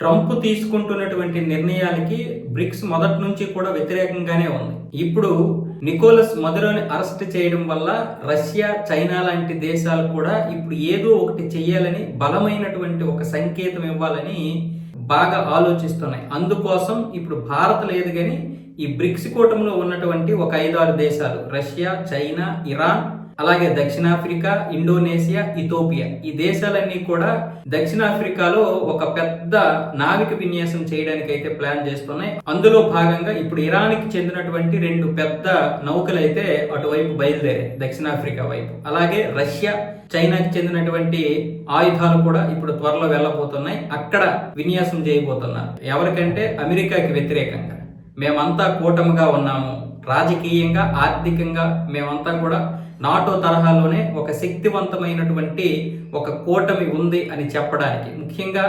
Trump తీసుకుంటున్నటువంటి నిర్ణయాలకి bricks మొదటి నుంచి కూడా వ్యతిరేకంగానే ఉంది. ఇప్పుడు నికోలస్ మధురోని అరెస్ట్ చేయడం వల్ల రష్యా చైనా లాంటి దేశాలు కూడా ఇప్పుడు ఏదో ఒకటి చేయాలని బలమైనటువంటి ఒక సంకేతం ఇవ్వాలని బాగా ఆలోచిస్తున్నాయి. అందుకోసం ఇప్పుడు భారత్ లేదు కానీ ఈ బ్రిక్స్ కూటమిలో ఉన్నటువంటి ఒక ఐదారు దేశాలు రష్యా చైనా ఇరాన్ అలాగే దక్షిణాఫ్రికా ఇండోనేషియా ఇథోపియా ఈ దేశాలన్నీ కూడా దక్షిణాఫ్రికాలో ఒక పెద్ద నావిక విన్యాసం చేయడానికి అయితే ప్లాన్ చేస్తున్నాయి. అందులో భాగంగా ఇప్పుడు ఇరాన్కి చెందినటువంటి రెండు పెద్ద నౌకలు అయితే అటువైపు బయలుదేరాయి దక్షిణాఫ్రికా వైపు. అలాగే రష్యా చైనాకి చెందినటువంటి ఆయుధాలు కూడా ఇప్పుడు త్వరలో వెళ్ళబోతున్నాయి. అక్కడ విన్యాసం చేయబోతున్నారు. ఎవరికంటే అమెరికాకి వ్యతిరేకంగా. మేమంతా కూటమిగా ఉన్నాము. రాజకీయంగా ఆర్థికంగా మేమంతా కూడా నాటో తరహాలోనే ఒక శక్తివంతమైనటువంటి ఒక కూటమి ఉంది అని చెప్పడానికి. ముఖ్యంగా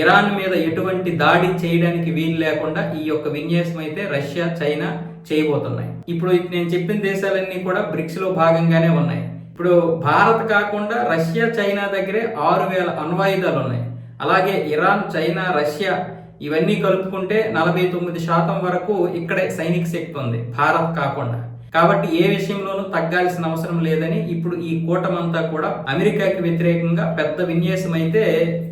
ఇరాన్ మీద ఎటువంటి దాడి చేయడానికి వీలు లేకుండా ఈ యొక్క విన్యాసం అయితే రష్యా చైనా చేయబోతున్నాయి. ఇప్పుడు నేను చెప్పిన దేశాలన్నీ కూడా బ్రిక్స్లో భాగంగానే ఉన్నాయి. ఇప్పుడు భారత్ కాకుండా రష్యా చైనా దగ్గరే ఆరు వేల అణ్వాయుధాలు ఉన్నాయి. అలాగే ఇరాన్ చైనా రష్యా ఇవన్నీ కలుపుకుంటే నలభై తొమ్మిది శాతం వరకు ఇక్కడే సైనిక శక్తి ఉంది. భారత్ కాకుండా. కాబట్టి ఏ విషయంలోనూ తగ్గాల్సిన అవసరం లేదని ఇప్పుడు ఈ కూటమంతా కూడా అమెరికాకి వ్యతిరేకంగా పెద్ద విన్యాసం అయితే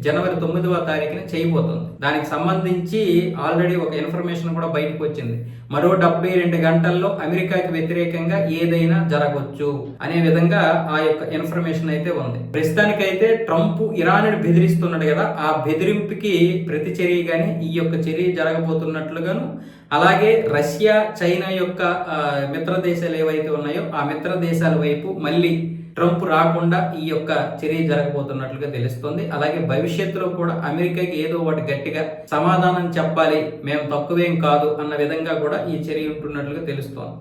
జనవరి తొమ్మిదవ తారీఖున చేయబోతుంది. దానికి సంబంధించి ఆల్రెడీ ఒక ఇన్ఫర్మేషన్ కూడా బయటకు వచ్చింది. మరో డెబ్బై రెండు గంటల్లో అమెరికాకి వ్యతిరేకంగా ఏదైనా జరగవచ్చు అనే విధంగా ఆ యొక్క ఇన్ఫర్మేషన్ అయితే ఉంది. ప్రస్తుతానికైతే ట్రంప్ ఇరాన్ బెదిరిస్తున్నాడు కదా ఆ బెదిరింపుకి ప్రతి చర్యగానే ఈ యొక్క చర్య జరగబోతున్నట్లుగాను అలాగే రష్యా చైనా యొక్క మిత్ర దేశాలు ఏవైతే ఉన్నాయో ఆ మిత్ర దేశాల వైపు మళ్ళీ ట్రంప్ రాకుండా ఈ యొక్క చర్య జరగబోతున్నట్లుగా తెలుస్తుంది. అలాగే భవిష్యత్తులో కూడా అమెరికాకి ఏదో ఒకటి గట్టిగా సమాధానం చెప్పాలి మేము తక్కువేం కాదు అన్న విధంగా కూడా ఈ చర్య ఉంటున్నట్లుగా తెలుస్తోంది.